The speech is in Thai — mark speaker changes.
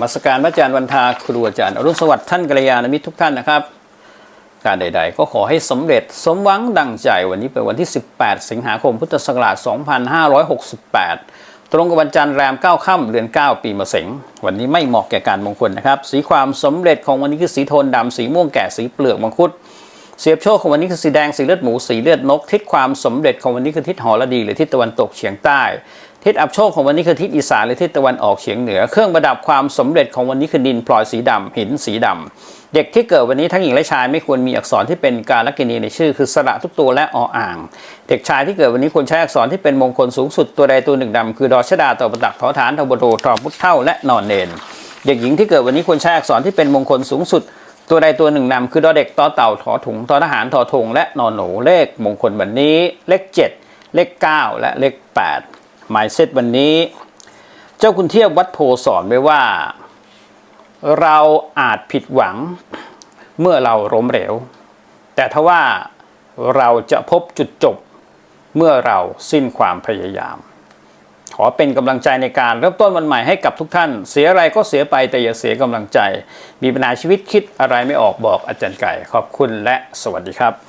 Speaker 1: มัสการพระอาจารย์วันทาครูอาจารย์อรุณสวัสดิ์ท่านกัลยาณมิตรทุกท่านนะครับ การใด ๆ ก็ขอให้สำเร็จสมหวังดังใจวันนี้เป็นวันที่ 18 สิงหาคมพุทธศักราช 2568 ตรงกับวันจันทร์แรม 9 ค่ำเดือน 9 ปีมะเสงวันนี้ไม่เหมาะแก่การมงคลนะครับ สีความสำเร็จของวันนี้คือสีโทนดำสีม่วงแก่สีเปลือกมังคุดเสียบโชคของวันนี้คือสีแดงสีเลือดหมูสีเลือดนก ทิศความสำเร็จของวันนี้คือทิศหอระดีหรือทิศตะวันตกเฉียงใต้ ทิศอับโชคของวันนี้คือทิศอีสานหรือทิศตะวันออกเฉียงเหนือ เครื่องประดับความสำเร็จของวันนี้คือดินพลอยสีดำหินสีดำเด็กที่เกิดวันนี้ทั้งหญิงและชายไม่ควรมีอักษรที่เป็นการลักินีในชื่อ คือสระทุกตัวและออ่าง เด็กชายที่เกิดวันนี้ควรใช้อักษรที่เป็นมงคลสูงสุดตัวใดตัวหนึ่งดำคือดอชดาตอประตักทอฐานทบโรทอพุทธเท่าและนอนเนน เด็กหญิงที่เกิดวันนี้ควรใช้อักษรที่เป็นมงคลสูงสุด ตัวใดตัวหนึ่งนำคือดอเด็กตอเต่าถอถุงทอทหารทอทงและนอนหนูเลขมงคลวันนี้เลข 7 เลข 9 และเลข 8 หมายเซตวันนี้ เจ้าคุณเทียบวัดโพสอนไว้ว่า เราอาจผิดหวังเมื่อเราล้มเหลว แต่ถ้าว่าเราจะพบจุดจบเมื่อเราสิ้นความพยายาม ขอเป็นกำลังใจในการเริ่มต้นวันใหม่ให้กับทุกท่าน เสียอะไรก็เสียไปแต่อย่าเสียกำลังใจ มีปัญหาชีวิตคิดอะไรไม่ออกบอกอาจารย์ไก่ ขอบคุณและสวัสดีครับ